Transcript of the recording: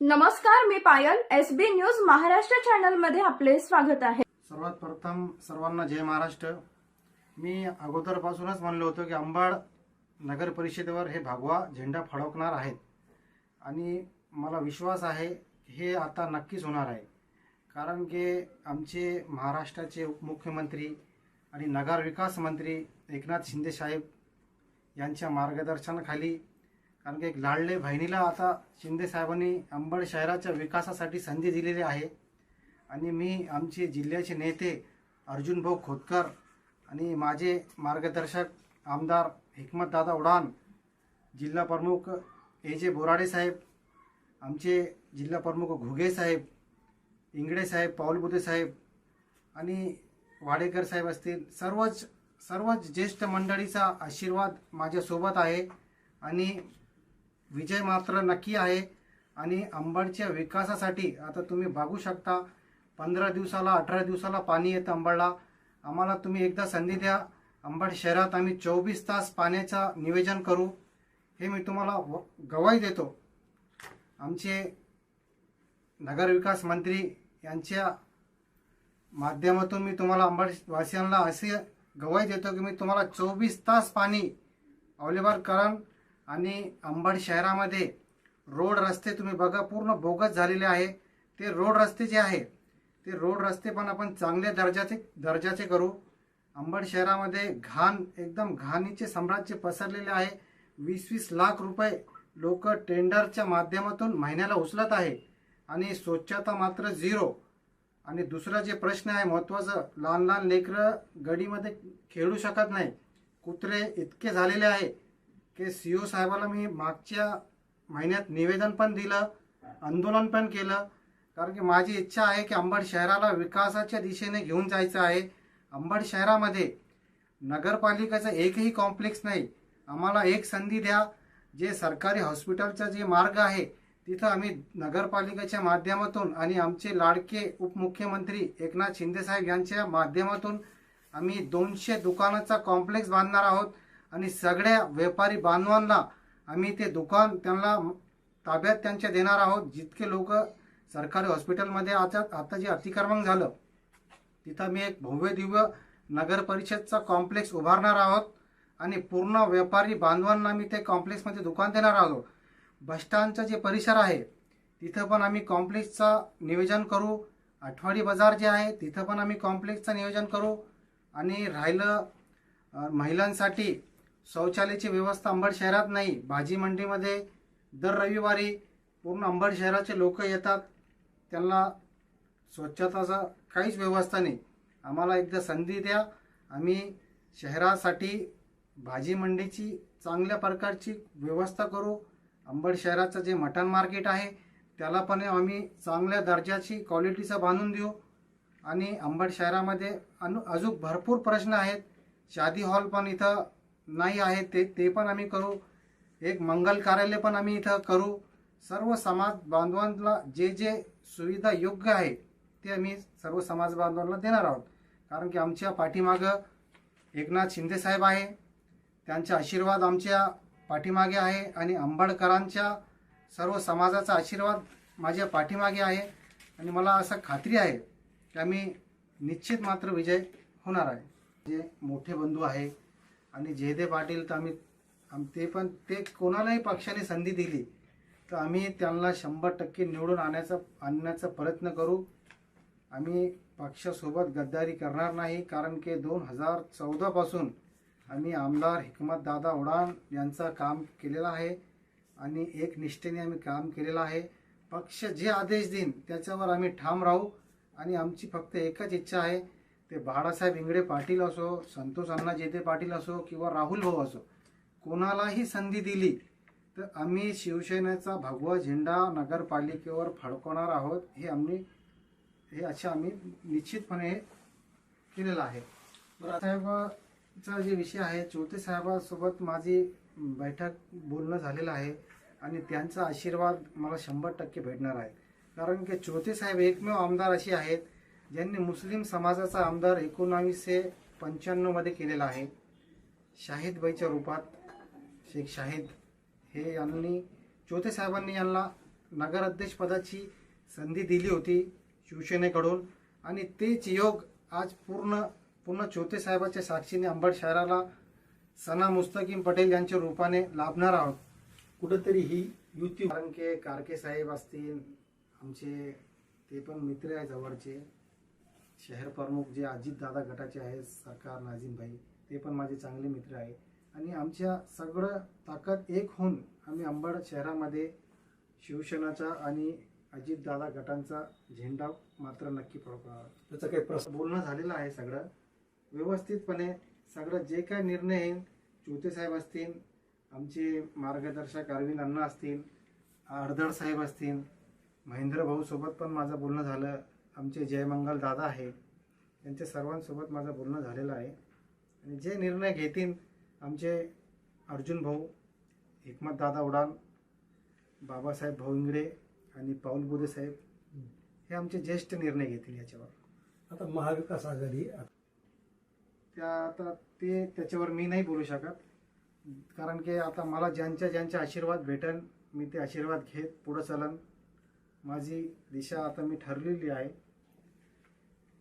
नमस्कार मी Payal. S B news Maharashtra चॅनलमध्ये आपले स्वागत आहे. सर्वात प्रथम सर्वांना जय महाराष्ट्र. मी अगोदरपासूनच म्हणलो होतो की अंबाड नगर परिषदेवर हे भागवा झेंडा फडकणार आहेत. आणि मला विश्वास आहे हे आता नक्कीच होणार आहे. कारण की आमचे महाराष्ट्राचे उपमुख्यमंत्री आणि नगर विकास मंत्री एकनाथ शिंदे साहेब यांच्या मार्गदर्शनाखाली कारण की एक लाडले बहिणीला आता शिंदे साहेबांनी अंबड शहराच्या विकासासाठी संधी दिलेली आहे. आणि मी आमचे जिल्ह्याचे नेते अर्जुन भाऊ खोतकर आणि माझे मार्गदर्शक आमदार हिकमतदादा उडान जिल्हा प्रमुख ए जे बोराडे साहेब आमचे जिल्हा प्रमुख घुगे साहेब इंगडे साहेब पाऊलबुदे साहेब आणि वाडेकर साहेब असतील. सर्वच सर्वच ज्येष्ठ मंडळीचा आशीर्वाद माझ्यासोबत आहे. आणि विजय मात्र नक्की आहे. आणि अंबडच्या विकासासाठी आता तुम्ही बघू शकता पंधरा दिवसाला अठरा दिवसाला पाणी येतं अंबडला. आम्हाला तुम्ही एकदा संधी द्या. अंबड शहरात आम्ही चोवीस तास पाण्याचा निवेदन करू. हे मी तुम्हाला व- गवाही देतो. आमचे नगरविकास मंत्री यांच्या माध्यमातून मी तुम्हाला अंबडवासियांना असे गवाही देतो की मी तुम्हाला चोवीस तास पाणी अवेलेबल करण आणि अंबड शहरामध्ये रोड रस्ते तुम्ही बघा पूर्ण बोगस झालेले आहे. ते रोड रस्ते जे आहे ते रोड रस्ते पण आपण चांगल्या दर्जाचे दर्जाचे करू. अंबड शहरामध्ये घाण एकदम घाणीचे साम्राज्य पसरलेले आहे. वीस वीस लाख रुपये लोक टेंडरच्या माध्यमातून महिन्याला उचलत आहे. आणि स्वच्छता मात्र झिरो. आणि दुसरा जे प्रश्न आहे महत्त्वाचं लहान लहान लेकरं गडीमध्ये खेळू शकत नाही. कुत्रे इतके झालेले आहे. की सी ओ साहेबाला मी मागच्या महिन्यात निवेदन पण दिलं आंदोलन पण केलं. कारण की माझी इच्छा आहे की अंबड शहराला विकासाच्या दिशेने घेऊन जायचं आहे. अंबड शहरामध्ये नगरपालिकेचं एकही कॉम्प्लेक्स नाही. आम्हाला एक संधी द्या. जे सरकारी हॉस्पिटलचा जे मार्ग आहे तिथं आम्ही नगरपालिकेच्या माध्यमातून आणि आमचे लाडके उपमुख्यमंत्री एकनाथ शिंदेसाहेब यांच्या माध्यमातून आम्ही दोनशे दुकानाचा कॉम्प्लेक्स बांधणार आहोत. आणि सगळ्या व्यापारी बांधवांना आम्ही ते दुकान त्यांना ताब्यात त्यांच्या देणार आहोत. जितके लोक सरकारी हॉस्पिटलमध्ये आता आता जे अतिक्रमण झालं तिथं मी एक भव्य दिव्य नगर परिषदचा कॉम्प्लेक्स उभारणार आहोत आणि पूर्ण व्यापारी बांधवांना आम्ही ते कॉम्प्लेक्समध्ये दुकान देणार आहोत. बसस्टँडचा जे परिसर आहे तिथं पण आम्ही कॉम्प्लेक्सचा नियोजन करू. आठवडी बाजार जे आहे तिथं पण आम्ही कॉम्प्लेक्सचं नियोजन करू. आणि राहिलं महिलांसाठी शौचालयाची व्यवस्था अंबड शहरात नाही. भाजी मंडीमध्ये दर रविवारी पूर्ण अंबड शहराचे लोक येतात. त्यांना स्वच्छताचा काहीच व्यवस्था नाही. आम्हाला एकदा संधी द्या. आम्ही शहरासाठी भाजी मंडीची चांगल्या प्रकारची व्यवस्था करू. अंबड शहराचं जे मटण मार्केट आहे त्याला पण आम्ही चांगल्या दर्जाची क्वालिटीचं बांधून देऊ. आणि अंबड शहरामध्ये अनु अजून भरपूर प्रश्न आहेत. शादी हॉल पण इथं नाही आहे ते ते पण आम्ही करू. एक मंगल कार्यालय पण आम्ही इथं करू. सर्व समाज बांधवांना जे जे सुविधा योग्य आहे ते आम्ही सर्व समाज बांधवांना देणार आहोत. कारण की आमच्या पाठीमागं एकनाथ शिंदे साहेब आहे. त्यांचा आशीर्वाद आमच्या पाठीमागे आहे आणि आंबडकरांच्या सर्व समाजाचा आशीर्वाद माझ्या पाठीमागे आहे. आणि मला असं खात्री आहे की आम्ही निश्चित मात्र विजय होणार आहे. जे मोठे बंधू आहे आणि जयदे पाटील तर आम्ही आम ते पण ते कोणालाही पक्षाने संधी दिली तर आम्ही त्यांना शंभर टक्के निवडून आणायचा आणण्याचा प्रयत्न करू. आम्ही पक्षासोबत गद्दारी करणार नाही कारण की दोन हजार चौदापासून आम्ही आमदार हिकमत दादा उडान यांचं काम केलेलं आहे आणि एक निष्ठेने आम्ही काम केलेलं आहे. पक्ष जे आदेश देईन त्याच्यावर आम्ही ठाम राहू आणि आमची फक्त एकच इच्छा आहे ते बाळासाहेब इंगडे पाटील असो संतोष अण्णा जेते पाटील असो किंवा राहुल भाऊ असो कोणालाही संधी दिली तर आम्ही शिवसेनेचा भगवा झेंडा नगरपालिकेवर फडकवणार आहोत हे आम्ही हे असे आम्ही निश्चितपणे केलेलं आहे. साहेबाचा जे विषय आहे चौथे साहेबासोबत माझी बैठक बोलणं झालेलं आहे आणि त्यांचा आशीर्वाद मला शंभर टक्के भेटणार आहे. कारण की चौथे साहेब एकमेव आमदार असे आहेत ज्यांनी मुस्लिम समाजाचा आमदार एकोणावीसशे पंच्याण्णवमध्ये केलेला आहे. शाहिदबाईच्या रूपात शेख शाहिद हे यांनी चौथे साहेबांनी यांना नगराध्यक्षपदाची संधी दिली होती शिवसेनेकडून. आणि तेच योग आज पूर्ण पूर्ण चौथे साहेबाच्या साक्षीने अंबड शहराला सना मुस्तकीम पटेल यांच्या रूपाने लाभणार आहोत. कुठंतरी ही युती कारण की कारके साहेब असतील आमचे ते पण मित्र आहे जवळचे. शहर प्रमुख जे अजितदादा गटाचे आहेत सरकार नाझीमभाई ते पण माझे चांगले मित्र आहे आणि आमच्या सगळं ताकद एक होऊन आम्ही अंबड शहरामध्ये शिवसेनाचा आणि अजितदादा गटांचा झेंडा मात्र नक्की फडकवणार त्याचं काही प्रश्न बोलणं झालेलं आहे सगळं. व्यवस्थितपणे सगळं जे काय निर्णय येईल चोते साहेब असतील आमचे मार्गदर्शक अरविंद अण्णा असतील अडदड साहेब असतील महेंद्र भाऊसोबत पण माझं बोलणं झालं. आमचे जयमंगल दादा आहे. त्यांच्या सर्वांसोबत माझं बोलणं झालेलं आहे. आणि जे निर्णय घेतील आमचे अर्जुन भाऊ हिकमत दादा उडान बाबासाहेब भाऊ इंगडे आणि पाऊल बुदे साहेब हे आमचे ज्येष्ठ निर्णय घेतील याच्यावर. आता महाविकास आघाडी त्या आता ते त्याच्यावर मी नाही बोलू शकत. कारण की आता मला ज्यांच्या ज्यांचे आशीर्वाद भेटन मी ते आशीर्वाद घेत पुढं चलन. माझी दिशा आता मी ठरलेली आहे.